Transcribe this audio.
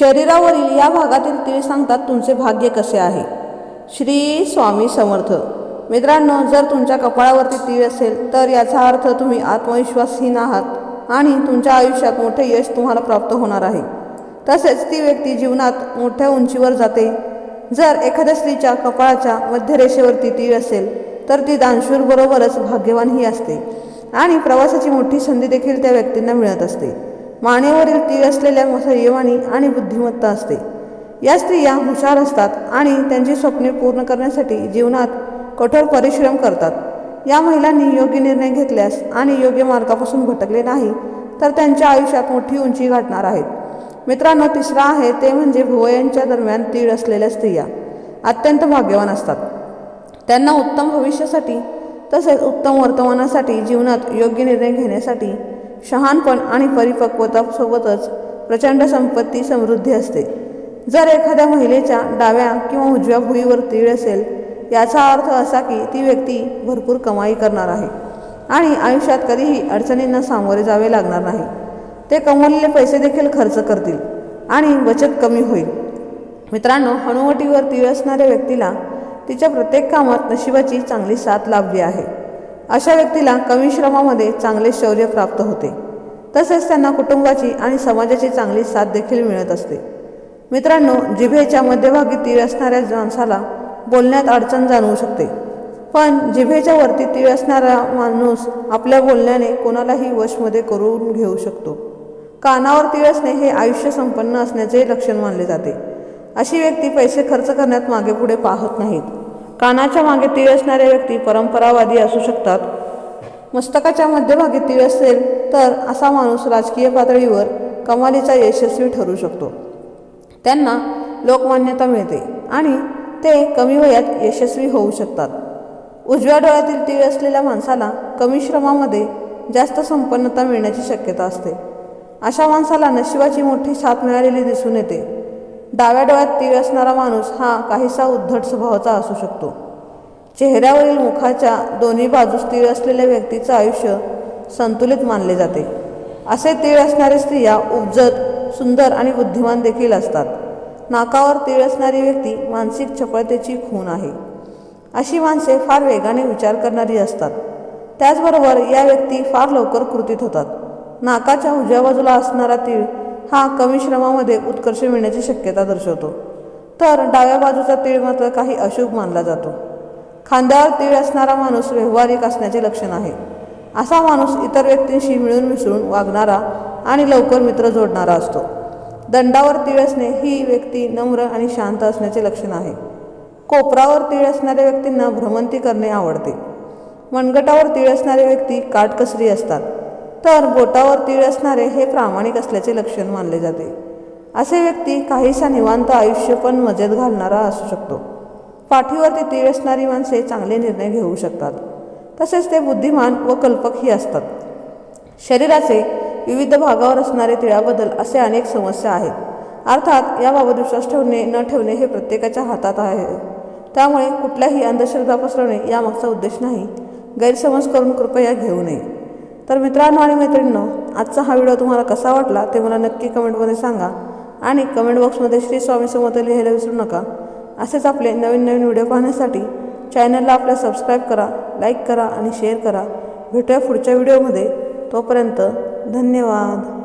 शरीरावरील या भागातील तीळ सांगतात तुमचे भाग्य कसे आहे? श्री स्वामी समर्थ. मित्रांनो जर तुमच्या कपाळावरती तीळ असेल तर याचा अर्थ तुम्ही आत्मविश्वासहीन आहात आणि तुमच्या आयुष्यात मोठे यश तुम्हाला प्राप्त होणार आहे. तसेच ती व्यक्ती जीवनात मोठ्या उंचीवर जाते. जर एखाद्या स्त्रीच्या कपाळाच्या मध्यरेषेवरती तीळ असेल तर ती दानशूरबरोबरच भाग्यवानही असते आणि प्रवासाची मोठी संधी देखील त्या व्यक्तींना मिळत असते. मानेवरील तीळ असलेल्या संयमानी आणि बुद्धिमत्ता असते. या स्त्रिया हुशार असतात आणि त्यांची स्वप्ने पूर्ण करण्यासाठी जीवनात कठोर परिश्रम करतात. या महिलांनी योग्य निर्णय घेतल्यास आणि योग्य मार्गापासून भटकले नाही तर त्यांच्या आयुष्यात मोठी उंची गाठणार आहेत. मित्रांनो तिसरा आहे ते म्हणजे भुवयांच्या दरम्यान तीळ असलेल्या स्त्रिया. अत्यंत भाग्यवान असतात. त्यांना उत्तम भविष्यासाठी तसेच उत्तम वर्तमानासाठी जीवनात योग्य निर्णय घेण्यासाठी शहाणपण आणि परिपक्वतासोबतच प्रचंड संपत्ती समृद्धी असते. जर एखाद्या महिलेच्या डाव्या किंवा उजव्या भुईवर तीळ असेल याचा अर्थ असा की ती व्यक्ती भरपूर कमाई करणार आहे आणि आयुष्यात कधीही अडचणींना सामोरे जावे लागणार नाही. ते कमवलेले पैसे देखील खर्च करतील आणि बचत कमी होईल. मित्रांनो हनुवटीवर तीळ असणाऱ्या व्यक्तीला तिच्या प्रत्येक कामात नशिबाची चांगली साथ लाभली आहे. अशा व्यक्तीला कमी श्रमामध्ये चांगले शौर्य प्राप्त होते. तसेच त्यांना कुटुंबाची आणि समाजाची चांगली साथ देखील मिळत असते. मित्रांनो जिभेच्या मध्यभागी तीळ असणाऱ्या माणसाला बोलण्यात अडचण जाणवू शकते. पण जिभेच्या वरती तीळ असणारा माणूस आपल्या बोलण्याने कोणालाही वशमध्ये करून घेऊ शकतो. कानावर तीळ असणे हे आयुष्य संपन्न असण्याचे लक्षण मानले जाते. अशी व्यक्ती पैसे खर्च करण्यात मागे पुढे पाहत नाहीत. कानाच्या मागे तीळ असणाऱ्या व्यक्ती परंपरावादी असू शकतात. मस्तकाच्या मध्यभागी तीळ असेल तर असा माणूस राजकीय पातळीवर कमालीचा यशस्वी ठरू शकतो. त्यांना लोकमान्यता मिळते आणि ते कमी वयात यशस्वी होऊ शकतात. उजव्या डोळ्यातील तीळ असलेल्या माणसाला कमी श्रमामध्ये जास्त संपन्नता मिळण्याची शक्यता असते. अशा माणसाला नशिबाची मोठी साथ मिळालेली दिसून येते. डाव्या डोळ्यात तीळ असणारा माणूस हा काहीसा उद्धट स्वभावाचा असू शकतो. चेहऱ्यावरील मुखाच्या दोन्ही बाजूस तीळ असलेल्या व्यक्तीचं आयुष्य संतुलित मानले जाते. असे तीळ असणारे स्त्रिया उपजत सुंदर आणि बुद्धिमान देखील असतात. नाकावर तीळ असणारी व्यक्ती मानसिक चपळतेची खून आहे. अशी माणसे फार वेगाने विचार करणारी असतात. त्याचबरोबर या व्यक्ती फार लवकर कृतीत होतात. नाकाच्या उजव्या बाजूला असणारा तीळ हा कमी श्रमामध्ये उत्कर्ष मिळण्याची शक्यता दर्शवतो. तर डाव्या बाजूचा तीळ मात्र काही अशुभ मानला जातो. खांद्यावर तीळ असणारा माणूस व्यावहारिक असण्याचे लक्षण आहे. असा माणूस इतर व्यक्तींशी मिळून मिसळून वागणारा आणि लवकर मित्र जोडणारा असतो. दंडावर तीळ असणे ही व्यक्ती नम्र आणि शांत असण्याचे लक्षण आहे. कोपरावर तीळ असणाऱ्या व्यक्तींना भ्रमंती करणे आवडते. मनगटावर तीळ असणारे व्यक्ती काटकसरी असतात. तर बोटावर तीळ असणारे हे प्रामाणिक असल्याचे लक्षण मानले जाते. असे व्यक्ती काहीसा निवांत आयुष्य पण मजेत घालणारा असू शकतो. पाठीवरती तीळ असणारी माणसे चांगले निर्णय घेऊ शकतात. तसेच ते बुद्धिमान व कल्पकही असतात. शरीराचे विविध भागावर असणारे तिळाबद्दल असे अनेक समस्या आहेत. अर्थात याबाबत विश्वास ठेवणे न ठेवणे हे प्रत्येकाच्या हातात आहे. त्यामुळे कुठल्याही अंधश्रद्धा पसरवणे यामागचा उद्देश नाही. गैरसमज करून कृपया घेऊ नये. तर मित्रांनो आणि मैत्रिणींनो आजचा हा व्हिडिओ तुम्हाला कसा वाटला ते मला नक्की कमेंटमध्ये सांगा आणि कमेंट बॉक्समध्ये श्री स्वामी समर्थ लिहायला विसरू नका. असेच आपले नवीन नवीन व्हिडिओ पाहण्यासाठी चॅनलला आपल्या सबस्क्राईब करा लाईक करा आणि शेअर करा. भेटूया पुढच्या व्हिडिओमध्ये. तोपर्यंत धन्यवाद.